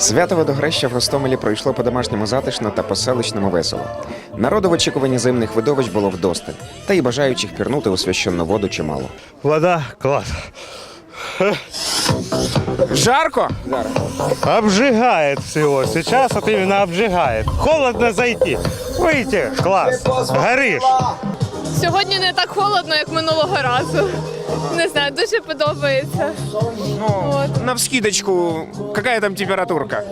Свято водохреща в Гостомелі пройшло по-домашньому затишно та по-селищному весело. Народу в очікуванні зимних видовищ було вдосталь, та й бажаючих пірнути у священну воду чимало. Вода класс. Жарко? Обжигает всего. Сейчас вот именно обжигает. Холодно зайти. Выйти, класс. Горишь. Сьогодні не так холодно, як минулого разу. Не знаю, дуже подобається. Ну, навскидочку, какая там температурка?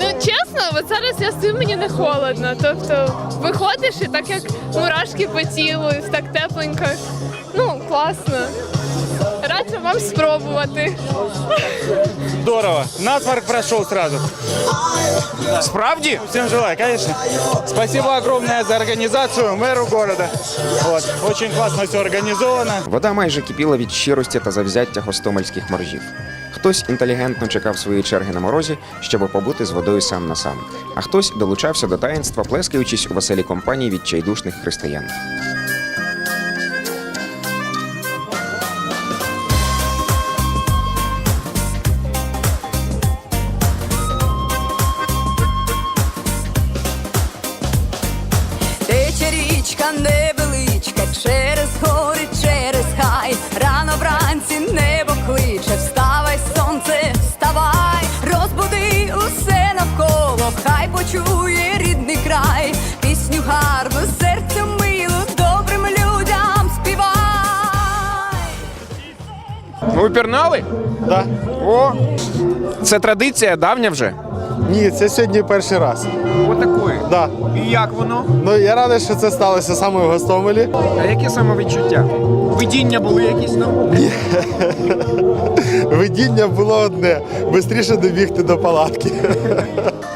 Ну чесно, от зараз я стою, мені не холодно. Тобто виходиш і так як мурашки по тілу, і так тепленько. Ну, класно. Раджу вам спробувати. Здорово. Насморк прошел сразу. Справді? Всем желаю, конечно. Спасибо огромное за организацию мэру города. Вот. Очень классно все организовано. Вода майже кипіла від щирості та завзяття гостомельських моржів. Хтось інтелігентно чекав своєї черги на морозі, щоб побути з водою сам на сам, а хтось долучався до таїнства, плескаючись у веселій компанії відчайдушних християн. Річка невеличка, через гори, через хай. Рано вранці небо кличе, вставай, сонце, вставай, розбуди усе навколо, хай почує рідний край, пісню гарну, серцю милу, добрим людям співай. Ви пірнали? Да. О, це традиція давня вже. Ні, це сьогодні перший раз. Отакої. Да. І як воно? Ну я радий, що це сталося саме в Гостомелі. А які самовідчуття? Видіння були якісь там? Видіння було одне: бистріше добігти до палатки.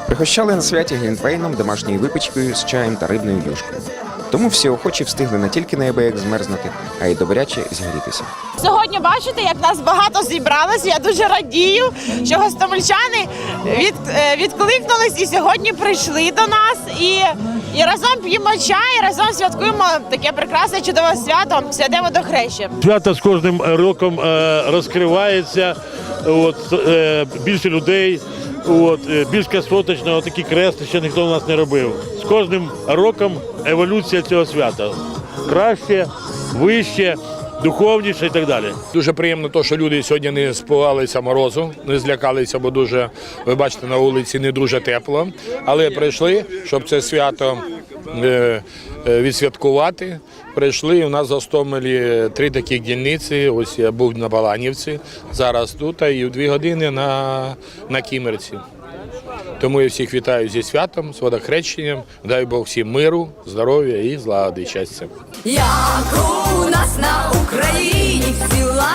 Пригощали на святі глінтвейном, домашньою випічкою з чаєм та рибною юшкою. Тому всі охочі встигли не тільки неабияк змерзнути, а й добряче зігрітися. Сьогодні бачите, як нас багато зібралось. Я дуже радію, що гостомельчани від, е, відкликнулись і сьогодні прийшли до нас і, і разом п'ємо чай, разом святкуємо таке прекрасне чудове свято святе водохреща. Свято з кожним роком е, розкривається. От, е, більше людей, от, е, більш красоточно, такі крести ще ніхто у нас не робив. З кожним роком еволюція цього свята. Краще, вище, духовніше і так далі. Дуже приємно, то, що люди сьогодні не спугалися морозу, не злякалися, бо дуже, ви бачите, на вулиці не дуже тепло. Але прийшли, щоб це свято е, е, відсвяткувати. Прийшли, у нас в Гостомелі три таких дільниці. Ось я був на Баланівці, зараз тут, і в дві години на, на Кімерці. Тому я всіх вітаю зі святом, з водохрещенням. Дай Бог всім миру, здоров'я і злагоди, щастя. Як у нас на Україні квітуть.